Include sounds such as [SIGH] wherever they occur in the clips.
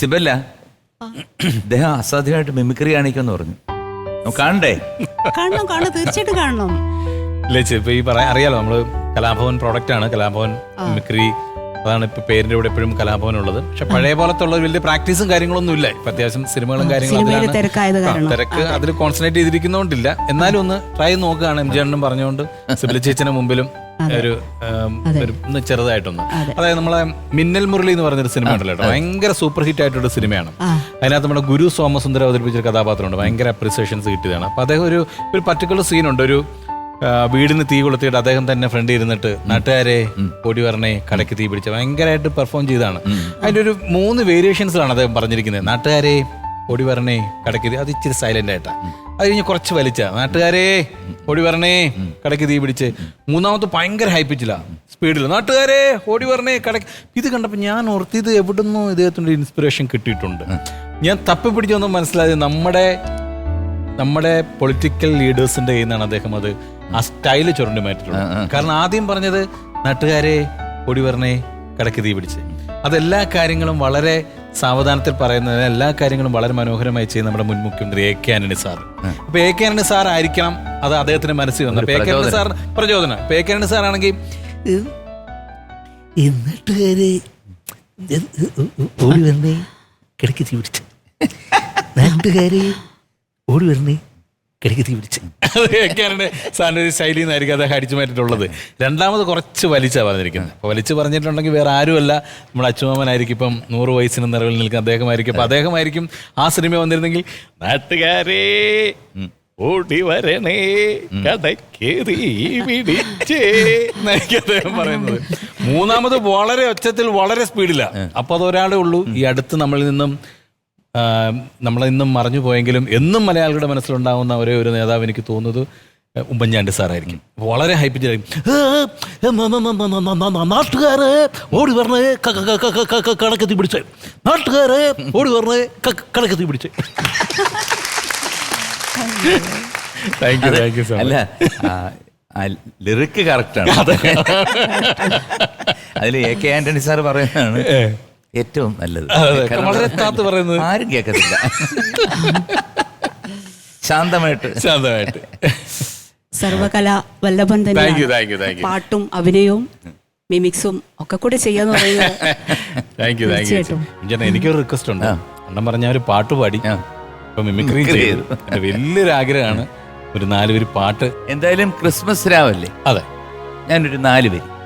സിബല്ല അദ്ദേഹം അസാധ്യമായിട്ട് മിമിക്രി കാണിക്കുമെന്ന് പറഞ്ഞു. നമുക്ക് കാണണ്ടേ? കാണണം കാണണം തീർച്ചയായിട്ടും കാണണം. ലച്ച് ഇപ്പൊ ഈ പറയാ അറിയാലോ നമ്മൾ കലാഭവൻ പ്രോഡക്റ്റ് ആണ്. കലാഭവൻ മിമിക്രി അതാണ് ഇപ്പൊ പേരിന്റെ കൂടെ എപ്പോഴും കലാഭവൻ ഉള്ളത് പക്ഷെ പഴയ പോലത്തെ ഉള്ള വലിയ പ്രാക്ടീസും കാര്യങ്ങളൊന്നും ഇല്ല. ഇപ്പൊ അത്യാവശ്യം സിനിമകളും കാര്യങ്ങളും. തിരക്ക് അതിൽ കോൺസെൻട്രേറ്റ് ചെയ്തിരിക്കുന്നോണ്ടില്ല. എന്നാലും ഒന്ന് ട്രൈ നോക്കുകയാണ് എം ജി അണ്ണനും പറഞ്ഞുകൊണ്ട്. [LAUGHS] സിബില ചേച്ചിന്റെ മുമ്പിലും ഒരു ചെറുതായിട്ടൊന്ന്. അതായത് നമ്മളെ മിന്നൽ മുരളി എന്ന് പറഞ്ഞൊരു സിനിമ ഉണ്ടല്ലോ ഭയങ്കര സൂപ്പർ ഹിറ്റ് ആയിട്ടുള്ള സിനിമയാണ് അതിനകത്ത് നമ്മുടെ ഗുരു സോമസുന്ദരം അവതരിപ്പിച്ചൊരു കഥാപാത്രമുണ്ട്. ഭയങ്കര അപ്രിസിയേഷൻസ് കിട്ടിയതാണ്. അപ്പൊ അദ്ദേഹം ഒരു ഒരു പർട്ടിക്കുലർ സീനുണ്ട് ഒരു വീടിന് തീ കൊളുത്തിയിട്ട് അദ്ദേഹം തന്നെ ഫ്രണ്ട് ഇരുന്നിട്ട് നാട്ടുകാരെ ഓടി വരണേ കടയ്ക്ക് തീ പിടിച്ച ഭയങ്കരമായിട്ട് പെർഫോം ചെയ്താണ് അതിന്റെ ഒരു മൂന്ന് വേരിയേഷൻസിലാണ് അദ്ദേഹം പറഞ്ഞിരിക്കുന്നത്. നാട്ടുകാരെ ഓടി വരണേ കടയ്ക്ക് തീ അത് ഇച്ചിരി സൈലന്റ് ആയിട്ടാ. അത് കഴിഞ്ഞ് കുറച്ച് വലിച്ച. നാട്ടുകാരെ ഓടി വരണേ. കടയ്ക്ക് തീ പിടിച്ച്. മൂന്നാമത്തെ ഭയങ്കര ഹൈപ്പിച്ചില്ല സ്പീഡിൽ നാട്ടുകാരെ ഓടി വരണേ കടയ്ക്ക്. ഇത് കണ്ടപ്പോൾ ഞാൻ ഓർത്ത് ഇത് എവിടുന്നോ ഇദ്ദേഹത്തിന്റെ ഇൻസ്പിറേഷൻ കിട്ടിയിട്ടുണ്ട്. ഞാൻ തപ്പി പിടിച്ചൊന്നും മനസ്സിലായത് നമ്മുടെ നമ്മുടെ പൊളിറ്റിക്കൽ ലീഡേഴ്സിന്റെ കയ്യിൽ നിന്നാണ് അദ്ദേഹം അത് ആ സ്റ്റൈൽ ചുരണ്ടി മാറ്റിയിട്ടുള്ളത്. കാരണം ആദ്യം പറഞ്ഞത് നാട്ടുകാരെ ഓടി പറഞ്ഞേ കടക്ക് തീ പിടിച്ച്. അതെല്ലാ കാര്യങ്ങളും വളരെ സാവധാനത്തിൽ പറയുന്നതിന് എല്ലാ കാര്യങ്ങളും വളരെ മനോഹരമായി ചെയ്യുന്ന നമ്മുടെ മുൻ മുഖ്യമന്ത്രി എ കെ ആന്റണി സാർ അപ്പൊ എ കെ ആന്റണി സാർ ആയിരിക്കണം അത് അദ്ദേഹത്തിന്റെ മനസ്സിൽ വന്നു. സാറിന് സാർ പ്രചോദനം. സാറാണെങ്കിൽ സാർ ആണെങ്കിൽ എന്നിട്ടുകാര് ഓടി വരണേ കിടക്ക് തീ പിടിച്ച്. നാട്ടുകാര് ഓടി വരണേ കിടക്ക് തീ പിടിച്ച്. അതൊക്കെയാണ് സാറിന്റെ ഒരു ശൈലി എന്നായിരിക്കും അദ്ദേഹം അടിച്ചു മാറ്റിയിട്ടുള്ളത് രണ്ടാമത് കുറച്ച് വലിച്ചാ പറഞ്ഞിരിക്കുന്നത്. അപ്പൊ വലിച്ചു പറഞ്ഞിട്ടുണ്ടെങ്കിൽ വേറെ ആരുമല്ല. നമ്മുടെ അച്ഛമാമനായിരിക്കും ഇപ്പം നൂറ് വയസ്സിന് നിറവിൽ നിൽക്കുന്ന അദ്ദേഹമായിരിക്കും. അപ്പൊ അദ്ദേഹമായിരിക്കും ആ സിനിമ വന്നിരുന്നെങ്കിൽ നാട്ടുകാരേ ഓടി വരണേ. അദ്ദേഹം പറയുന്നത്. മൂന്നാമത് വളരെ ഒച്ചത്തിൽ വളരെ സ്പീഡില്ല അപ്പൊ അതൊരാളേ ഉള്ളൂ. ഈ അടുത്ത് നമ്മളിൽ നിന്നും നമ്മളെ ഇന്നും മറഞ്ഞു പോയെങ്കിലും എന്നും മലയാളികളുടെ മനസ്സിലുണ്ടാവുന്ന ഒരേ ഒരു നേതാവ് എനിക്ക് തോന്നുന്നത് ഉമ്മൻചാണ്ടി സാറായിരിക്കും. വളരെ ഹൈപ്പിച്ചായിരിക്കും നാട്ടുകാര് ഓടി വരണേ. കണക്കെത്തി പിടിച്ച്. നാട്ടുകാര് ഓടി വരണേ. കണക്കെത്തി പിടിച്ച്. [LAUGHS] Thank you thank you so അല്ല ലിറിക്ക് കറക്റ്റാണ് അതിൽ എ കെ ആന്റണി സാർ പറയുന്നതാണ് ഏറ്റവും നല്ലത്. വളരെ താത്ത് പറയുന്നത്. ആരും കേൾക്കത്തില്ല. ശാന്തമായിട്ട്. ശാന്തമായിട്ട്. സർവകല വല്ലഭൻ തന്നെ പാട്ടും അഭിനയവും മിമിക്സും ഒക്കെ കൂടെ ചെയ്യാന്ന് പറയുന്നത് താങ്ക് യു താങ്ക് യു തീർച്ചയായിട്ടും. ചേട്ടാ എനിക്കൊരു റിക്വസ്റ്റ് ഉണ്ട്. അണ്ണം പറഞ്ഞ ഒരു പാട്ട് പാടി. ഇപ്പൊ മിമിക്രി ചെയ്തു. എന്റെ വലിയൊരു ആഗ്രഹമാണ് ഒരു നാലുപേര് പാട്ട്. എന്തായാലും ക്രിസ്മസ് രാവല്ലേ? അതെ. ഞാനൊരു നാലുപേര്.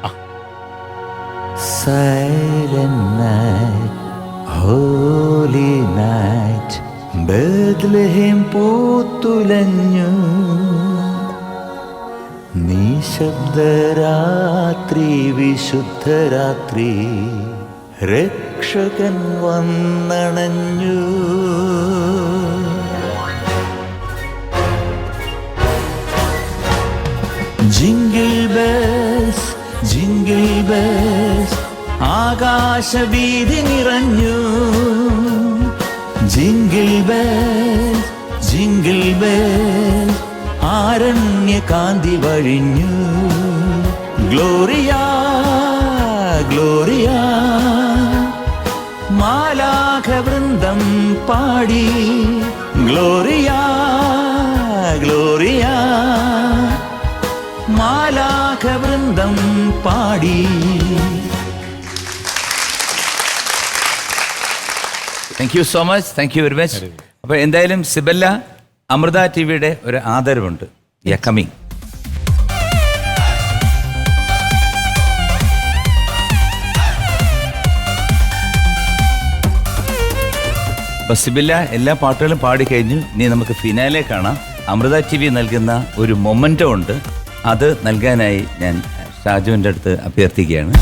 Silent night, holy night, Bethlehem പൂത്തുലഞ്ഞു. നിശബ്ദരാത്രി വിശുദ്ധരാത്രി രക്ഷകൻ വന്നണഞ്ഞു. ആകാശവീതി നിറഞ്ഞു. ജിംഗിൾ ബെൽസ് ജിംഗിൾ ആരണ്യ കാന്തി വഴിഞ്ഞു. ഗ്ലോറിയ ഗ്ലോറിയ മാലാഖവൃന്ദം പാടി. Gloria Gloria. മാലാഖവൃന്ദം പാടി. Thank you so much thank you very much അപ്പോൾ എന്തായാലും സിബല്ല അമൃത ടി വിയുടെ ഒരു ആദരവുണ്ട്. യ കമ്മിങ് അപ്പൊ സിബില്ല എല്ലാ പാട്ടുകളും പാടിക്കഴിഞ്ഞു ഇനി നമുക്ക് ഫിനാലെ കാണാം. അമൃത ടി വി നൽകുന്ന ഒരു മൊമെന്റോ ഉണ്ട്. അത് നൽകാനായി ഞാൻ ഷാജുവിന്റെ അടുത്ത് അഭ്യർത്ഥിക്കുകയാണ്.